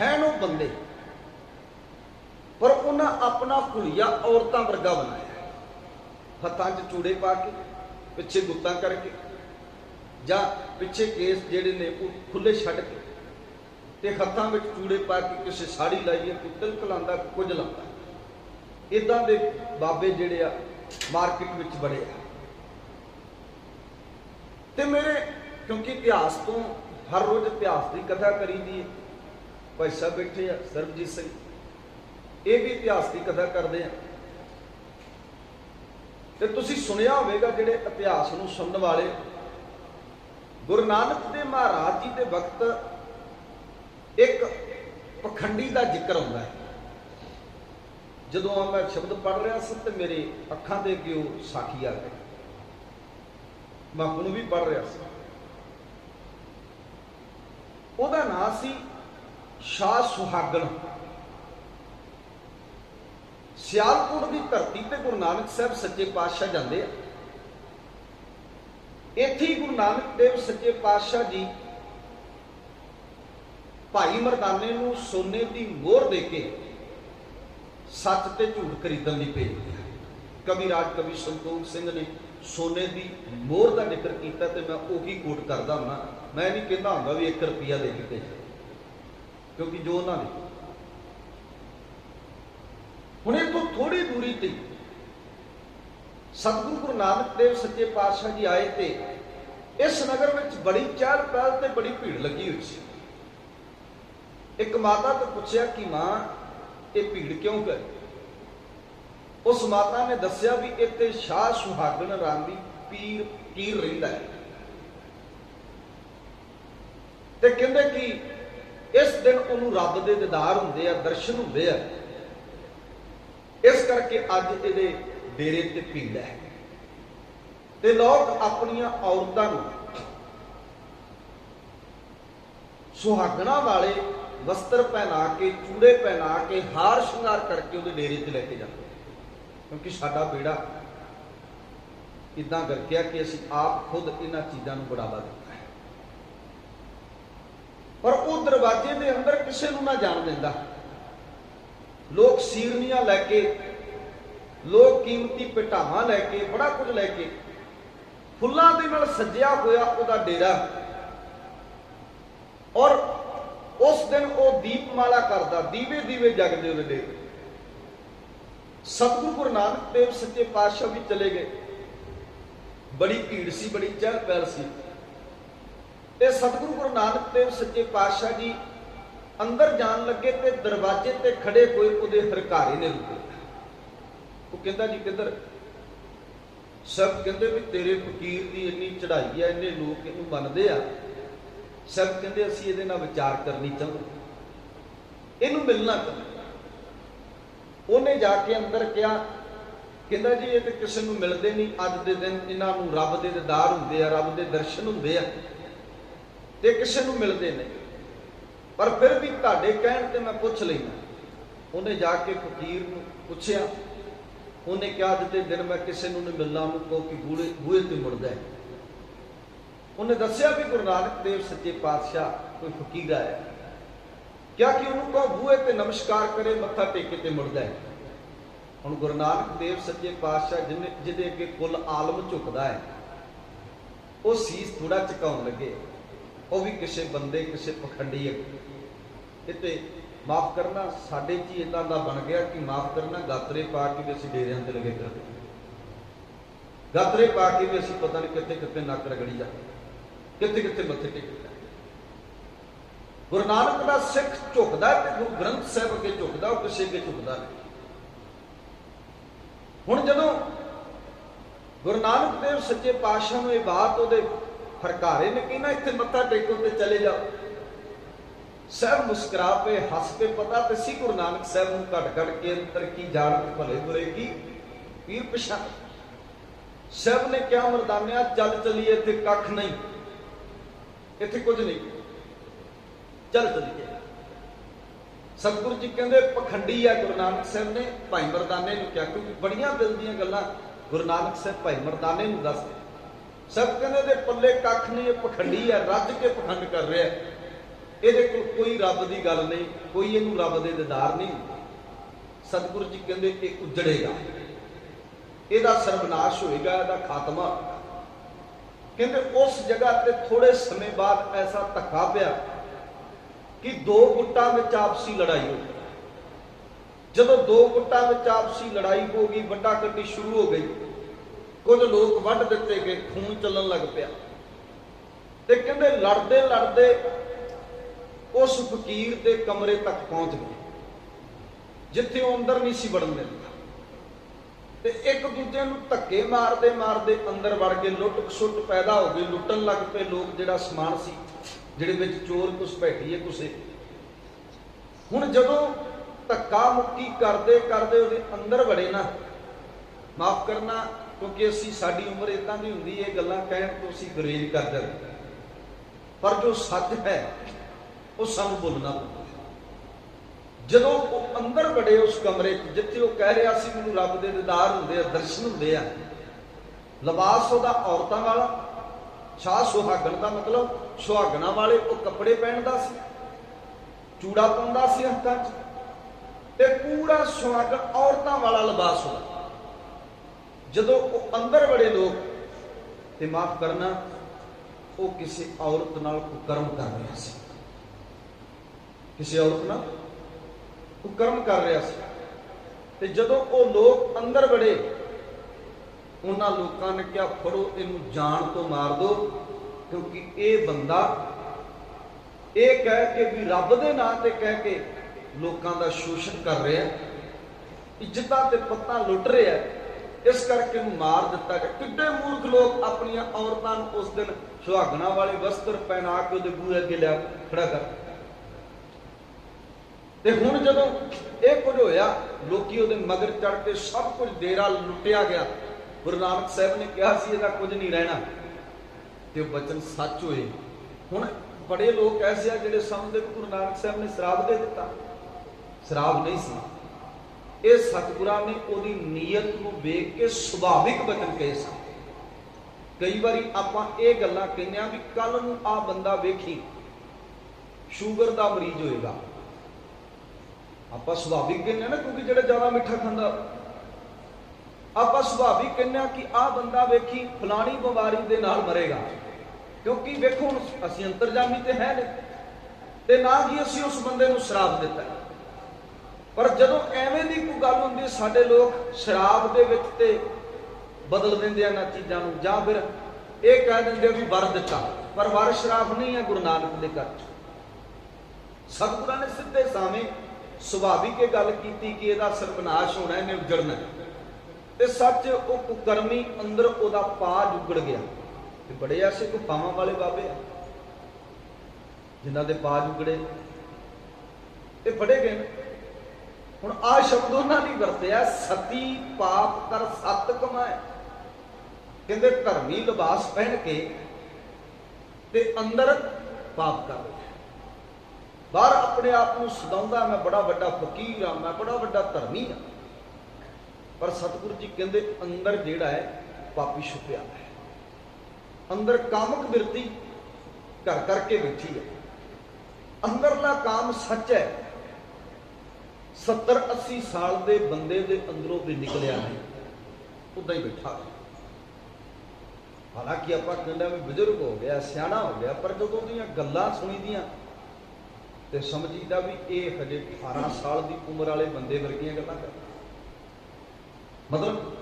ਹੈਨ ਉਹ ਬੰਦੇ। ਪਰ ਉਹਨਾਂ ਆਪਣਾ ਹੁਲੀਆ ਔਰਤਾਂ ਵਰਗਾ ਬਣਾਇਆ। ਹੱਥਾਂ 'ਚ ਚੂੜੇ ਪਾ ਕੇ, ਪਿੱਛੇ ਗੁੱਤਾਂ ਕਰਕੇ, ਜਾਂ ਪਿੱਛੇ ਕੇਸ ਜਿਹੜੇ ਨੇ ਉਹ ਖੁੱਲੇ ਛੱਡ ਕੇ, ਤੇ ਹੱਥਾਂ ਵਿੱਚ ਚੂੜੇ ਪਾ ਕੇ ਕਿਸੇ ਸਾੜੀ ਲਾਈਏ ਕੋਈ ਤਿਲਕ ਲਾਉਂਦਾ, ਕੁਝ ਲਾਉਂਦਾ। ਇਦਾਂ ਦੇ ਬਾਬੇ ਜਿਹੜੇ ਆ, ਮਾਰਕੀਟ ਵਿੱਚ ਬੜੇ ਆ। ਤੇ ਮੇਰੇ, ਕਿਉਂਕਿ ਇਤਿਹਾਸ ਤੋਂ ਹਰ ਰੋਜ਼ ਇਤਿਹਾਸ ਦੀ ਕਥਾ ਕਰੀਦੀ ਹੈ ਭਾਈ ਸਾਹਿਬ ਬੈਠੇ ਆ, ਸਰਬਜੀਤ ਸਿੰਘ। ਇਹ ਵੀ ਇਤਿਹਾਸ ਦੀ ਕਥਾ ਕਰਦੇ ਆ। ਤੇ ਤੁਸੀਂ ਸੁਣਿਆ ਹੋਵੇਗਾ ਜਿਹੜੇ ਇਤਿਹਾਸ ਨੂੰ ਸੁਣਨ ਵਾਲੇ ਗੁਰੂ ਨਾਨਕ ਦੇ ਮਹਾਰਾਜ ਜੀ ਦੇ ਵਕਤ ਇੱਕ ਪਖੰਡੀ ਦਾ ਜ਼ਿਕਰ ਆਉਂਦਾ ਹੈ। ਜਦੋਂ ਮੈਂ ਸ਼ਬਦ ਪੜ੍ਹ ਰਿਹਾ ਸੀ ਤੇ ਮੇਰੇ ਅੱਖਾਂ ਦੇ ਅੱਗੇ ਉਹ ਸਾਖੀ ਆ ਗਈ। ਮੈਂ ਆਪ ਵੀ ਪੜ੍ਹ ਰਿਹਾ ਸੀ। ਉਹਦਾ ਨਾਂ ਸੀ ਸ਼ਾਹ ਸੁਹਾਗਣ। ਸਿਆਲਕੋਟ ਦੀ ਧਰਤੀ ਤੇ ਗੁਰੂ ਨਾਨਕ ਸਾਹਿਬ ਸੱਚੇ ਪਾਤਸ਼ਾਹ ਜਾਂਦੇ ਆ। ਇੱਥੇ ਗੁਰੂ ਨਾਨਕ ਦੇਵ ਸੱਚੇ ਪਾਤਸ਼ਾਹ ਜੀ ਭਾਈ ਮਰਦਾਨੇ ਨੂੰ ਸੋਨੇ ਦੀ ਮੋਹਰ ਦੇ ਕੇ ਸੱਚ ਤੇ ਝੂਠ ਖਰੀਦਣ ਲਈ ਭੇਜਦੇ ਆ ਕਵੀ ਰਾਜ ਕਵੀ ਸੰਤੋਖ ਸਿੰਘ ਨੇ ਸੋਨੇ ਦੀ ਮੋਹਰ ਦਾ ਜ਼ਿਕਰ ਕੀਤਾ ਤੇ ਮੈਂ ਉਹੀ ਕੋਟ ਕਰਦਾ ਹਾਂ ਮੈਂ ਨਹੀਂ ਕਹਿੰਦਾ ਹੁੰਦਾ ਵੀ 1 ਰੁਪਿਆ ਦੇ ਕੇ ਭੇਜੋ ਕਿਉਂਕਿ ਜੋ ਉਹਨਾਂ ਨੇ ਹੁਣ ਇਹ ਤੋਂ ਥੋੜੀ ਦੂਰੀ ਤੇ ਸਤਿਗੁਰੂ ਗੁਰੂ ਨਾਨਕ ਦੇਵ ਸੱਚੇ ਪਾਤਸ਼ਾਹ ਜੀ ਆਏ ਤੇ ਇਸ ਨਗਰ ਵਿੱਚ ਬੜੀ ਚਹਿਲ ਪਹਿਲ ਤੇ ਬੜੀ ਭੀੜ ਲੱਗੀ ਹੋਈ ਸੀ। ਇੱਕ ਮਾਤਾ ਤੋਂ ਪੁੱਛਿਆ ਕਿ ਮਾਂ, ਇਹ ਭੀੜ ਕਿਉਂ ਕਰ? ਉਸ ਮਾਤਾ ਨੇ ਦੱਸਿਆ ਵੀ ਇੱਥੇ ਸ਼ਾਹ ਸੁਹਾਗਣ ਰਾਂਦੀ ਪੀਰ ਪੀਰ ਰਹਿੰਦਾ ਹੈ। ਤੇ ਕਹਿੰਦੇ ਕਿ ਇਸ ਦਿਨ ਉਹਨੂੰ ਰੱਬ ਦੇ ਦੀਦਾਰ ਹੁੰਦੇ ਆ, ਦਰਸ਼ਨ ਹੁੰਦੇ ਆ। ਇਸ ਕਰਕੇ ਅੱਜ ਇਹਦੇ ਡੇਰੇ ਤੇ ਭੀੜ ਹੈ। ਤੇ ਲੋਕ ਆਪਣੀਆਂ ਔਰਤਾਂ ਨੂੰ ਸੁਹਾਗਣਾ ਵਾਲੇ ਵਸਤਰ ਪਹਿਨਾ ਕੇ, ਚੂੜੇ ਪਹਿਨਾ ਕੇ, ਹਾਰ ਸ਼ਿੰਗਾਰ ਕਰਕੇ ਉਹਦੇ ਡੇਰੇ ਤੇ ਲੈ ਕੇ ਜਾਂਦੇ ਕਿਉਂਕਿ ਸਾਡਾ ਬੇੜਾ ਇਦਾਂ ਕਰਕੇ ਕਿ ਅਸੀਂ ਆਪ ਖੁਦ ਇਹਨਾਂ ਚੀਜ਼ਾਂ ਨੂੰ ਬੜਾਵਾ ਦਿੱਤਾ ਪਰ ਉਹ ਦਰਵਾਜ਼ੇ ਦੇ ਅੰਦਰ ਕਿਸੇ ਨੂੰ ਨਾ ਜਾਣ ਦਿੰਦਾ। ਲੋਕ ਸੀਰਨੀਆਂ ਲੈ ਕੇ, ਲੋਕ ਕੀਮਤੀ ਪਟਾਵਾਂ ਲੈ ਕੇ, ਬੜਾ ਕੁਝ ਲੈ ਕੇ, ਫੁੱਲਾਂ ਦੇ ਨਾਲ ਸਜਿਆ ਹੋਇਆ ਉਹਦਾ ਡੇਰਾ। ਔਰ ਉਸ ਦਿਨ ਉਹ ਦੀਪਮਾਲਾ ਕਰਦਾ ਦੀਵੇ ਦੀਵੇ ਜਗਦੇ ਉਹਦੇ ਡੇਰੇ। ਸਤਿਗੁਰੂ ਗੁਰੂ ਨਾਨਕ ਦੇਵ ਸੱਚੇ ਪਾਤਸ਼ਾਹ ਵੀ ਚਲੇ ਗਏ। ਬੜੀ ਭੀੜ ਸੀ, ਬੜੀ ਚਹਿਲ ਪਹਿਲ ਸੀ। ਤੇ ਸਤਿਗੁਰੂ ਗੁਰੂ ਨਾਨਕ ਦੇਵ ਸੱਚੇ ਪਾਤਸ਼ਾਹ ਜੀ ਅੰਦਰ ਜਾਣ ਲੱਗੇ ਤੇ ਦਰਵਾਜ਼ੇ ਤੇ ਖੜੇ ਹੋਏ ਉਹਦੇ ਹਰਕਾਰੇ ਨੇ ਰੁਕੇ। ਉਹ ਕਹਿੰਦਾ ਜੀ, ਕਿੱਧਰ? ਸਭ ਕਹਿੰਦੇ ਵੀ ਤੇਰੇ ਫਕੀਰ ਦੀ ਇੰਨੀ ਚੜ੍ਹਾਈ ਹੈ ਇੰਨੇ ਲੋਕ ਇਹਨੂੰ ਮੰਨਦੇ ਆ। ਸਭ ਕਹਿੰਦੇ ਅਸੀਂ ਇਹਦੇ ਨਾਲ ਵਿਚਾਰ ਕਰਨੀ ਚਾਹੁੰਦੇ। ਇਹਨੂੰ ਮਿਲਣਾ ਚਾਹੁੰਦੇ ਉਹਨੇ ਜਾ ਕੇ ਅੰਦਰ ਕਿਹਾ, ਕਹਿੰਦਾ ਜੀ, ਇਹ ਤੇ ਕਿਸੇ ਨੂੰ ਮਿਲਦੇ ਨਹੀਂ, ਅੱਜ ਦੇ ਦਿਨ ਇਹਨਾਂ ਨੂੰ ਰੱਬ ਦੇ ਦੀਦਾਰ ਹੁੰਦੇ ਆ, ਰੱਬ ਦੇ ਦਰਸ਼ਨ ਹੁੰਦੇ ਆ। ਤੇ ਕਿਸੇ ਨੂੰ ਮਿਲਦੇ ਨਹੀਂ। ਪਰ ਫਿਰ ਵੀ ਤੁਹਾਡੇ ਕਹਿਣ ਤੇ ਮੈਂ ਪੁੱਛ ਲੈਣਾ ਉਹਨੇ ਜਾ ਕੇ ਫਕੀਰ ਨੂੰ ਪੁੱਛਿਆ। ਉਹਨੇ ਕਿਹਾ, ਅੱਜ ਦਿਨ ਮੈਂ ਕਿਸੇ ਨੂੰ ਨਹੀਂ ਮਿਲਣਾ, ਉਹਨੂੰ ਕਹੋ ਕਿ ਬੂਹੇ ਬੂਹੇ ਤੇ ਮੁੜਦਾ ਹੈ। ਉਹਨੇ ਦੱਸਿਆ ਵੀ ਗੁਰੂ ਨਾਨਕ ਦੇਵ ਸੱਚੇ ਪਾਤਸ਼ਾਹ ਕੋਈ ਫਕੀਰ ਆਇਆ। ਕਿਹਾ ਕਿ ਉਹਨੂੰ ਕਹੋ, ਬੂਹੇ ਤੇ ਨਮਸਕਾਰ ਕਰੇ, ਮੱਥਾ ਟੇਕੇ ਤੇ ਮੁੜਦਾ ਹੈ। ਹੁਣ ਗੁਰੂ ਨਾਨਕ ਦੇਵ ਸੱਚੇ ਪਾਤਸ਼ਾਹ ਜਿਹਨੇ ਜਿਹਦੇ ਅੱਗੇ ਕੁੱਲ ਆਲਮ ਝੁਕਦਾ ਹੈ, ਉਹ ਸੀਸ ਥੋੜਾ ਝੁਕਾਉਣ ਲੱਗੇ। ਉਹ ਵੀ ਕਿਸੇ ਬੰਦੇ, ਕਿਸੇ ਪਖੰਡੀ ਕਿਤੇ ਮਾਫ ਕਰਨਾ, ਸਾਡੇ ਚ ਹੀ ਇਦਾਂ ਦਾ ਬਣ ਗਿਆ ਕਿ ਮਾਫ ਕਰਨਾ, ਗਾਤਰੇ ਪਾ ਕੇ ਵੀ ਅਸੀਂ ਡੇਰਿਆਂ ਤੇ ਲਗੇ ਕਰਦੇ ਗਾਤਰੇ ਪਾ ਕੇ ਵੀ ਅਸੀਂ ਪਤਾ ਨਹੀਂ ਕਿੱਥੇ ਕਿੱਥੇ ਨੱਕ ਰਗੜੀ ਜਾ। ਕਿੱਥੇ ਕਿੱਥੇ ਮੱਥੇ ਟੇਕਦਾ ਗੁਰੂ ਨਾਨਕ ਦਾ ਸਿੱਖ ਝੁਕਦਾ ਤੇ ਗੁਰੂ ਗ੍ਰੰਥ ਸਾਹਿਬ ਅੱਗੇ ਝੁਕਦਾ, ਉਹ ਕਿਸੇ ਅੱਗੇ ਝੁਕਦਾ ਨਹੀਂ। ਹੁਣ ਜਦੋਂ ਗੁਰੂ ਨਾਨਕ ਦੇਵ ਸੱਚੇ ਪਾਤਸ਼ਾਹ ਨੂੰ ਇਹ ਬਾਤ ਉਹਦੇ ਫਰਕਾਰੇ ਨੇ ਕਿਹਾ ਇੱਥੇ ਮੱਥਾ ਟੇਕੋ ਤੇ ਚਲੇ ਜਾਓ। ਸਭ ਮੁਸਕਰਾ ਪਏ ਹੱਸ ਕੇ ਪਤਾ ਤੇ ਸੀ ਗੁਰੂ ਨਾਨਕ ਸਾਹਿਬ ਨੂੰ ਘਟ ਘਟ ਕੇ ਅੰਦਰ ਕੀ ਜਾਣ ਭਲੇ ਬੁਰੇ ਕੀ? ਪੀਰ ਪਛਾਣ ਸਭ ਨੇ ਕਿਹਾ, ਮਰਦਾਨਿਆ, ਚੱਲ ਚਲੀਏ, ਇੱਥੇ ਕੱਖ ਨਹੀਂ। ਇੱਥੇ ਕੁਝ ਨਹੀਂ। ਚੱਲ ਚਲੀਏ। ਸਤਿਗੁਰੂ ਜੀ ਕਹਿੰਦੇ, ਪਖੰਡੀ ਆ ਗੁਰੂ ਨਾਨਕ ਸਾਹਿਬ ਨੇ। ਭਾਈ ਮਰਦਾਨੇ ਨੂੰ ਕਿਹਾ, ਕਿਉਂਕਿ ਬੜੀਆਂ ਦਿਲ ਦੀਆਂ ਗੱਲਾਂ ਗੁਰੂ ਨਾਨਕ ਸਾਹਿਬ ਭਾਈ ਮਰਦਾਨੇ ਨੂੰ ਦੱਸਦੇ। ਸਭ ਕਹਿੰਦੇ ਦੇ ਪੱਲੇ ਕੱਖ ਨਹੀਂ, ਇਹ ਪਖੰਡੀ ਹੈ ਰੱਜ ਕੇ ਪਖੰਡ ਕਰ ਰਿਹਾ। ਇਹਦੇ ਕੋਲ ਕੋਈ ਰੱਬ ਦੀ ਗੱਲ ਨਹੀਂ, ਕੋਈ ਇਹਨੂੰ ਰੱਬ ਦੇ ਦਿਦਾਰ ਨਹੀਂ। ਸਤਿਗੁਰੂ ਜੀ ਕਹਿੰਦੇ, ਇਹ ਉਜੜੇਗਾ। ਇਹਦਾ ਸਰਬਨਾਸ਼ ਹੋਏਗਾ, ਇਹਦਾ ਖਾਤਮਾ। ਕਹਿੰਦੇ, ਉਸ ਜਗ੍ਹਾ ਤੇ ਥੋੜੇ ਸਮੇਂ ਬਾਅਦ ਐਸਾ ਧੱਕਾ ਪਿਆ ਕਿ ਦੋ ਗੁੱਟਾਂ ਵਿੱਚ ਆਪਸੀ ਲੜਾਈ ਹੋ ਗਈ। ਜਦੋਂ ਦੋ ਗੁੱਟਾਂ ਵਿੱਚ ਆਪਸੀ ਲੜਾਈ ਹੋ ਗਈ ਵੱਡਾ ਕੱਟੀ ਸ਼ੁਰੂ ਹੋ ਗਈ। ਕੁਝ ਲੋਕ ਵੱਢ ਦਿੱਤੇ ਗਏ, ਖੂਨ ਚੱਲਣ ਲੱਗ ਪਿਆ। ਤੇ ਕਹਿੰਦੇ ਲੜਦੇ ਲੜਦੇ ਉਸ ਫਕੀਰ ਦੇ ਕਮਰੇ ਤੱਕ ਪਹੁੰਚ ਗਏ, ਜਿੱਥੇ ਉਹ ਅੰਦਰ ਨਹੀਂ ਸੀ ਵੜਨ ਦਿੰਦਾ। ਤੇ ਇੱਕ ਦੂਜੇ ਨੂੰ ਧੱਕੇ ਮਾਰਦੇ ਮਾਰਦੇ ਅੰਦਰ ਵੜ ਕੇ ਲੁੱਟ ਸੁੱਟ ਪੈਦਾ ਹੋ ਗਈ, ਲੁੱਟਣ ਲੱਗ ਪਏ ਲੋਕ ਜਿਹੜਾ ਸਮਾਨ ਸੀ, ਜਿਹੜੇ ਵਿੱਚ ਚੋਰ ਕੁਛ ਬੈਠੀਏ ਕੁਸੇ ਹੁਣ ਜਦੋਂ ਧੱਕਾ ਮੁੱਕੀ ਕਰਦੇ ਕਰਦੇ ਉਹਦੇ ਅੰਦਰ ਵੜੇ ਨਾ, ਮਾਫ ਕਰਨਾ ਕਿਉਂਕਿ ਅਸੀਂ ਸਾਡੀ ਉਮਰ ਇਦਾਂ ਦੀ ਹੁੰਦੀ ਇਹ ਗੱਲਾਂ ਕਹਿਣ ਤੋਂ ਅਸੀਂ ਗਰੇਜ ਕਰ ਜਾਂਦੇ ਪਰ ਜੋ ਸੱਚ ਹੈ, ਉਹ ਸਾਨੂੰ ਬੋਲਣਾ ਪੈਂਦਾ ਜਦੋਂ ਉਹ ਅੰਦਰ ਵੜੇ ਉਸ ਕਮਰੇ 'ਚ, ਜਿੱਥੇ ਉਹ ਕਹਿ ਰਿਹਾ ਸੀ, ਮੈਨੂੰ ਰੱਬ ਦੇ ਦੀਦਾਰ ਹੁੰਦੇ ਆ, ਦਰਸ਼ਨ ਹੁੰਦੇ ਆ। ਲਿਬਾਸ ਉਹਦਾ ਔਰਤਾਂ ਵਾਲਾ, ਸ਼ਾਹ ਸੁਹਾਗਣ ਦਾ ਮਤਲਬ, ਸੁਹਾਗਣਾ ਵਾਲੇ ਉਹ ਕੱਪੜੇ ਪਹਿਨਦਾ ਸੀ, ਚੂੜਾ ਪਾਉਂਦਾ ਸੀ ਹੱਥਾਂ 'ਚ। ਤੇ ਪੂਰਾ ਸੁਹਾਗਣ ਔਰਤਾਂ ਵਾਲਾ ਲਿਬਾਸ ਉਹਦਾ। ਜਦੋਂ ਉਹ ਅੰਦਰ ਵੜੇ ਲੋਕ, ਤੇ ਮਾਫ ਕਰਨਾ, ਉਹ ਕਿਸੇ ਔਰਤ ਨਾਲ ਕੁਕਰਮ ਕਰ ਰਿਹਾ ਸੀ। ਕਿਸੇ ਔਰਤ ਨਾਲ ਕੁਕਰਮ ਕਰ ਰਿਹਾ ਸੀ। ਤੇ ਜਦੋਂ ਉਹ ਲੋਕ ਅੰਦਰ ਵੜੇ, ਉਹਨਾਂ ਲੋਕਾਂ ਨੇ ਕਿਹਾ, ਫੜੋ ਇਹਨੂੰ ਜਾਨ ਤੋਂ ਮਾਰ ਦਿਓ, ਕਿਉਂਕਿ ਇਹ ਬੰਦਾ ਇਹ ਕਹਿ ਕੇ ਵੀ ਰੱਬ ਦੇ ਨਾਂ ਤੇ ਕਹਿ ਕੇ ਲੋਕਾਂ ਦਾ ਸ਼ੋਸ਼ਣ ਕਰ ਰਿਹਾ ਇੱਜ਼ਤਾਂ ਤੇ ਪੱਤਾਂ ਲੁੱਟ ਰਿਹਾ ਇਸ ਕਰਕੇ ਉਹਨੂੰ ਮਾਰ ਦਿੱਤਾ ਗਿਆ। ਕਿੱਡੇ ਮੂਰਖ ਲੋਕ ਆਪਣੀਆਂ ਔਰਤਾਂ ਨੂੰ ਉਸ ਦਿਨ ਸੁਹਾਗਣਾ ਵਾਲੇ ਵਸਤਰ ਪਹਿਨਾ ਕੇ ਉਹਦੇ ਬੂਹੇ ਅੱਗੇ ਲਿਆ ਖੜਾ ਕਰ ਤੇ ਹੁਣ ਜਦੋਂ ਇਹ ਕੁਝ ਹੋਇਆ, ਲੋਕੀ ਉਹਦੇ ਮਗਰ ਚੜ ਕੇ ਸਭ ਕੁਝ ਡੇਰਾ ਲੁੱਟਿਆ ਗਿਆ। ਗੁਰੂ ਨਾਨਕ ਸਾਹਿਬ ਨੇ ਕਿਹਾ ਸੀ, ਇਹਦਾ ਕੁਝ ਨਹੀਂ ਰਹਿਣਾ। ਤੇ ਉਹ ਬਚਨ ਸੱਚ ਹੋਏ। ਹੁਣ ਬੜੇ ਲੋਕ ਐਸੇ ਆ ਜਿਹੜੇ ਸਮਝਦੇ ਕਿ ਗੁਰੂ ਨਾਨਕ ਸਾਹਿਬ ਨੇ ਸ਼ਰਾਬ ਦੇ ਦਿੱਤਾ। ਸ਼ਰਾਬ ਨਹੀਂ ਸੀ। ਇਹ ਸਤਿਗੁਰਾਂ ਨੇ ਉਹਦੀ ਨੀਅਤ ਨੂੰ ਵੇਖ ਕੇ ਸੁਭਾਵਿਕ ਬਚਨ ਕਹੇ ਸਨ। ਕਈ ਵਾਰੀ ਆਪਾਂ ਇਹ ਗੱਲਾਂ ਕਹਿੰਦੇ ਆ ਵੀ ਕੱਲ ਨੂੰ ਆ ਬੰਦਾ ਵੇਖੀ, ਸ਼ੂਗਰ ਦਾ ਮਰੀਜ਼ ਹੋਏਗਾ। ਆਪਾਂ ਸੁਭਾਵਿਕ ਕਹਿੰਦੇ ਆ ਨਾ, ਕਿਉਂਕਿ ਜਿਹੜਾ ਜ਼ਿਆਦਾ ਮਿੱਠਾ ਖਾਂਦਾ। ਆਪਾਂ ਸੁਭਾਵਿਕ ਕਹਿੰਦੇ ਆ ਕਿ ਆ ਬੰਦਾ ਵੇਖੀ, ਫਲਾਣੀ ਬਿਮਾਰੀ ਦੇ ਨਾਲ ਮਰੇਗਾ। ਕਿਉਂਕਿ ਵੇਖੋ ਹੁਣ ਅਸੀਂ ਅੰਤਰਜਾਮੀ ਤੇ ਹੈ ਨੇ ਤੇ ਨਾ ਹੀ ਅਸੀਂ ਉਸ ਬੰਦੇ ਨੂੰ ਸ਼ਰਾਬ ਦਿੱਤਾ। ਪਰ ਜਦੋਂ ਐਵੇਂ ਦੀ ਕੋਈ ਗੱਲ ਹੁੰਦੀ, ਸਾਡੇ ਲੋਕ ਸ਼ਰਾਬ ਦੇ ਵਿੱਚ ਤੇ ਬਦਲ ਦਿੰਦੇ ਆ ਨਾ ਚੀਜ਼ਾਂ ਨੂੰ, ਜਾਂ ਫਿਰ ਇਹ ਕਹਿ ਦਿੰਦੇ ਆ ਵੀ ਵਰ ਦਿੱਤਾ। ਪਰ ਵਰ ਸ਼ਰਾਬ ਨਹੀਂ ਹੈ ਗੁਰੂ ਨਾਨਕ ਦੇ ਘਰ ਚ। ਸਤਿਗੁਰਾਂ ਨੇ ਸਿੱਧੇ ਸਾਵੇਂ ਸੁਭਾਵਿਕ ਇਹ ਗੱਲ ਕੀਤੀ ਕਿ ਇਹਦਾ ਸਰਬਨਾਸ਼ ਹੋਣਾ, ਇਹਨੇ ਉਜੜਨਾ। ਤੇ ਸੱਚ ਉਹ ਕੁਕਰਮੀ ਅੰਦਰ ਉਹਦਾ ਪਾ ਜੁਗੜ ਗਿਆ। ਤੇ ਬੜੇ ਐਸੇ ਗੁਫਾਵਾਂ ਵਾਲੇ ਬਾਬੇ ਆ, ਜਿਨ੍ਹਾਂ ਦੇ ਪਾ ਜੁਗੜੇ ਇਹ ਫੜੇ ਗਏ ਨੇ। ਹੁਣ ਆ ਸ਼ਬਦ ਉਹਨਾਂ ਨੇ ਵਰਤਿਆ, ਸਤੀ ਪਾਪ ਕਰ ਸਤ ਕਮਾਏ। ਕਹਿੰਦੇ ਧਰਮੀ ਲਿਬਾਸ ਪਹਿਨ ਕੇ ਤੇ ਅੰਦਰ ਪਾਪ ਕਰ ਰਿਹਾ ਬਾਹਰ ਆਪਣੇ ਆਪ ਨੂੰ ਸਦਾਉਂਦਾ, ਮੈਂ ਬੜਾ ਵੱਡਾ ਫਕੀਰ ਆ ਮੈਂ ਬੜਾ ਵੱਡਾ ਧਰਮੀ ਆ ਪਰ ਸਤਿਗੁਰੂ ਜੀ ਕਹਿੰਦੇ, ਅੰਦਰ ਜਿਹੜਾ ਹੈ, ਪਾਪੀ ਛੁਪਿਆ ਹੈ। ਅੰਦਰ ਕਾਮਕ ਬਿਰਤੀ ਘਰ ਕਰਕੇ ਬੈਠੀ ਹੈ। ਅੰਦਰਲਾ ਕਾਮ ਸੱਚ ਹੈ। 70 80 ਸਾਲ ਦੇ ਬੰਦੇ ਦੇ ਅੰਦਰੋਂ ਵੀ ਨਿਕਲਿਆ ਨਹੀਂ। ਉਦਾਂ ਹੀ ਬੈਠਾ। ਹਾਲਾਂਕਿ ਆਪਾਂ ਕਹਿੰਦਾ ਵੀ ਬਜ਼ੁਰਗ ਹੋ ਗਿਆ, ਸਿਆਣਾ ਹੋ ਗਿਆ, ਪਰ ਜਦੋਂ ਦੀਆਂ ਗੱਲਾਂ ਸੁਣੀਦੀਆਂ ਤੇ ਸਮਝੀਦਾ ਵੀ ਇਹ ਹਜੇ 18 ਸਾਲ ਦੀ ਉਮਰ ਵਾਲੇ ਬੰਦੇ ਵਰਗੀਆਂ ਗੱਲਾਂ ਕਰਦਾ। ਮਤਲਬ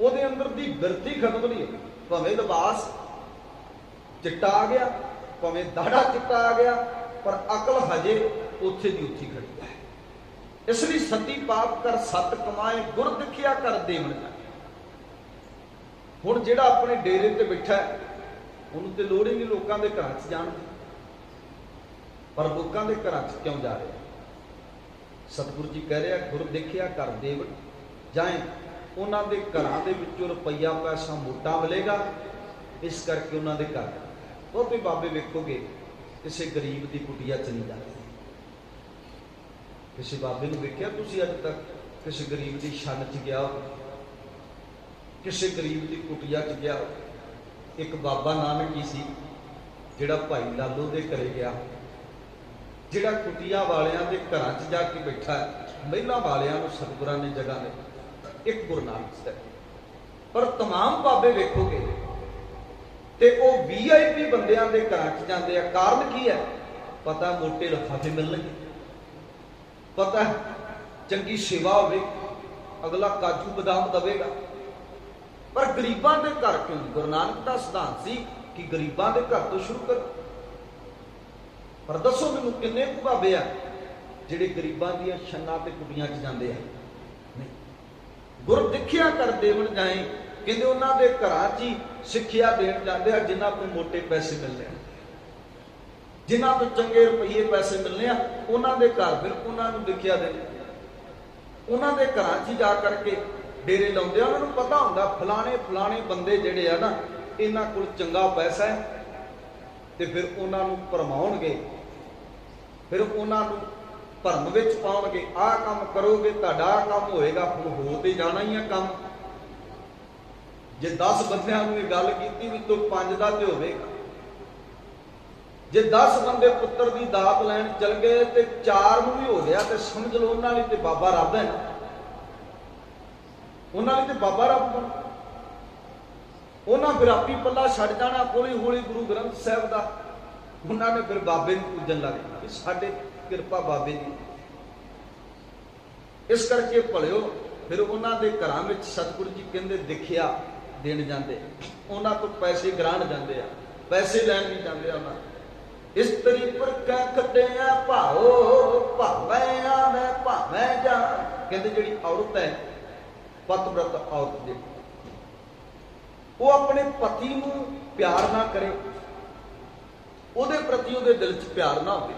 ਉਹਦੇ ਅੰਦਰ ਦੀ ਬਿਰਤੀ ਖਤਮ ਨਹੀਂ ਹੋਈ। ਭਾਵੇਂ ਲਿਬਾਸ ਚਿੱਟਾ ਆ ਗਿਆ, ਭਾਵੇਂ ਦਾੜਾ ਚਿੱਟਾ ਆ ਗਿਆ, ਪਰ ਅਕਲ ਹਜੇ ਉੱਥੇ ਦੀ ਉੱਥੀ ਖੜੀ ਹੈ। ਇਸ ਲਈ ਸਤੀ ਪਾਪ ਕਰ ਸਤ ਕਮਾਏ, ਗੁਰ ਦਿਖਿਆ ਕਰ ਦੇਵਨ ਜਾਏ ਹੁਣ ਜਿਹੜਾ ਆਪਣੇ ਡੇਰੇ ਤੇ ਬੈਠਾ ਉਹਨੂੰ ਤੇ ਲੋੜ ਹੀ ਨਹੀਂ ਲੋਕਾਂ ਦੇ ਘਰਾਂ 'ਚ ਜਾਣ ਦੀ। ਪਰ ਲੋਕਾਂ ਦੇ ਘਰਾਂ 'ਚ ਕਿਉਂ ਜਾ ਰਿਹਾ? ਸਤਿਗੁਰੂ ਜੀ ਕਹਿ ਰਿਹਾ, ਗੁਰ ਦੇਖਿਆ ਕਰ ਦੇਵ ਜਾਏ, ਉਹਨਾਂ ਦੇ ਘਰਾਂ ਦੇ ਵਿੱਚੋਂ ਰੁਪਈਆ, ਪੈਸਾ, ਮੋਟਾ ਮਿਲੇਗਾ। ਇਸ ਕਰਕੇ ਉਹਨਾਂ ਦੇ ਘਰ ਬਹੁਤੇ ਬਾਬੇ ਵੇਖੋਗੇ, ਕਿਸੇ ਗਰੀਬ ਦੀ ਕੁਟੀਆ ਚ ਨਹੀਂ ਜਾਂਦੇ ਕਿਸੇ ਬਾਬੇ ਨੂੰ ਵੇਖਿਆ ਤੁਸੀਂ ਅੱਜ ਤੱਕ ਕਿਸੇ ਗਰੀਬ ਦੀ ਛੰਨ ਚ ਗਿਆ ਹੋ? ਕਿਸੇ ਗਰੀਬ ਦੀ ਕੁਟੀਆ ਚ ਗਿਆ ਹੋ? ਇੱਕ ਬਾਬਾ ਨਾਨਕ ਹੀ ਸੀ ਜਿਹੜਾ ਭਾਈ ਲਾਲੋ ਦੇ ਘਰੇ ਗਿਆ ਜਿਹੜਾ ਕੁਟੀਆਂ ਵਾਲਿਆਂ ਦੇ ਘਰਾਂ 'ਚ ਜਾ ਕੇ ਬੈਠਾ ਹੈ ਮਹਿਲਾ ਵਾਲਿਆਂ ਨੂੰ ਸਤਿਗੁਰਾਂ ਨੇ ਜਗ੍ਹਾ ਦੇ ਇੱਕ ਗੁਰੂ ਨਾਨਕ ਸਾਹਿਬ ਪਰ तमाम ਬਾਬੇ ਵੇਖੋਗੇ ਤੇ ਉਹ ਵੀਆਈਪੀ ਬੰਦਿਆਂ ਦੇ ਘਰਾਂ 'ਚ ਜਾਂਦੇ ਆ ਕਾਰਨ ਕੀ ਹੈ ਪਤਾ ਮੋਟੇ ਲਫਾਫੇ ਮਿਲਣਗੇ ਪਤਾ ਚੰਗੀ ਸੇਵਾ ਹੋਵੇ, ਅਗਲਾ ਕਾਜੂ ਬਦਾਮ ਦਵੇਗਾ। ਪਰ ਗਰੀਬਾਂ ਦੇ ਘਰ ਕਿਉਂ ਗੁਰੂ ਨਾਨਕ ਦਾ ਸਿਧਾਂਤ ਸੀ ਕਿ ਗਰੀਬਾਂ ਦੇ ਘਰ ਤੋਂ ਸ਼ੁਰੂ ਕਰੋ। ਪਰ ਦੱਸੋ ਮੈਨੂੰ ਕਿੰਨੇ ਕੁ ਬਾਬੇ ਆ ਜਿਹੜੇ ਗਰੀਬਾਂ ਦੀਆਂ ਛੰਨਾਂ ਤੇ ਕੁਟੀਆਂ 'ਚ ਜਾਂਦੇ ਆ? ਨਹੀਂ। ਗੁਰ ਦੇਖਿਆ ਕਰ ਦੇਵਣ ਜਾਏ, ਕਹਿੰਦੇ ਉਹਨਾਂ ਦੇ ਘਰਾਂ 'ਚ ਹੀ ਸਿੱਖਿਆ ਦੇਣ ਜਾਂਦੇ ਆ ਜਿਨ੍ਹਾਂ ਤੋਂ ਮੋٹے ਪੈਸੇ ਮਿਲਦੇ ਆ। ਜਿਨ੍ਹਾਂ ਤੋਂ ਚੰਗੇ ਰੁਪਈਏ ਪੈਸੇ ਮਿਲਨੇ ਆ, ਉਹਨਾਂ ਦੇ ਘਰ ਫਿਰ ਉਹਨਾਂ ਨੂੰ ਵਿਖਿਆ ਦੇ ਉਹਨਾਂ ਦੇ ਘਰਾਂ 'ਚ ਹੀ ਜਾ ਕਰਕੇ ਡੇਰੇ ਲਾਉਂਦੇ ਆ। ਉਹਨਾਂ ਨੂੰ ਪਤਾ ਹੁੰਦਾ, ਫਲਾਣੇ ਫਲਾਣੇ ਬੰਦੇ ਜਿਹੜੇ ਆ ਨਾ, ਇਹਨਾਂ ਕੋਲ ਚੰਗਾ ਪੈਸਾ ਹੈ ਤੇ ਫਿਰ ਉਹਨਾਂ ਨੂੰ ਭਰਮਾਉਣਗੇ। ਫਿਰ ਉਹਨਾਂ ਨੂੰ ਭਰਮ ਵਿੱਚ ਪਾਉਣਗੇ। ਆਹ ਕੰਮ ਕਰੋਗੇ, ਤੁਹਾਡਾ ਆਹ ਕੰਮ ਹੋਏਗਾ, ਹੁਣ ਹੋ ਤੇ ਜਾਣਾ ਹੀ ਆ ਕੰਮ। ਜੇ 10 ਬੰਦਿਆਂ ਨੂੰ ਇਹ ਗੱਲ ਕੀਤੀ ਵੀ ਤੂੰ ਪੰਜ ਦਾ ਤੇ ਹੋਵੇਗਾ ਜੇ 10 ਬੰਦੇ ਪੁੱਤਰ ਦੀ ਦਾਤ ਲੈਣ ਚਲ ਗਏ ਤੇ ਚਾਰ ਨੂੰ ਵੀ ਹੋ ਗਿਆ, ਤੇ ਸਮਝ ਲਓ ਉਹਨਾਂ ਲਈ ਤੇ ਬਾਬਾ ਰੱਬ ਹੈ ਉਹਨਾਂ ਲਈ ਤੇ ਬਾਬਾ ਰੱਬ ਬਣ ਉਹਨਾਂ ਫਿਰ ਆਪੀ ਪੱਲਾ ਛੱਡ ਜਾਣਾ ਹੌਲੀ ਹੌਲੀ ਗੁਰੂ ਗ੍ਰੰਥ ਸਾਹਿਬ ਦਾ। ਉਹਨਾਂ ਨੇ ਫਿਰ ਬਾਬੇ ਨੂੰ ਪੂਜਣ ਲੱਗ ਜਾਣਾ ਸਾਡੇ ਕਿਰਪਾ ਬਾਬੇ ਦੀ। ਇਸ ਕਰਕੇ ਭਲਿਓ, ਫਿਰ ਉਹਨਾਂ ਦੇ ਘਰਾਂ ਵਿੱਚ ਸਤਿਗੁਰੂ ਜੀ ਕਹਿੰਦੇ ਦਿਖਿਆ ਦੇਣ ਜਾਂਦੇ। ਉਹਨਾਂ ਤੋਂ ਪੈਸੇ ਗ੍ਰਹਿਣ ਜਾਂਦੇ ਆ, ਪੈਸੇ ਲੈਣ ਵੀ ਜਾਂਦੇ ਆ ਉਹਨਾਂ ਇਸਤਰੀ ਪਰ ਕੈ ਭਾਓ, ਭਾਵੇਂ ਆਵੇਂ, ਭਾਵੇਂ ਜਾ। ਕਹਿੰਦੇ ਜਿਹੜੀ ਔਰਤ ਹੈ, ਪਤਵਰਤ ਔਰਤ ਦੇ। ਉਹ ਆਪਣੇ ਪਤੀ ਨੂੰ ਪਿਆਰ ਨਾ ਕਰੇ। ਉਹਦੇ ਪ੍ਰਤੀ ਉਹਦੇ ਦਿਲ 'ਚ ਪਿਆਰ ਨਾ ਹੋਵੇ।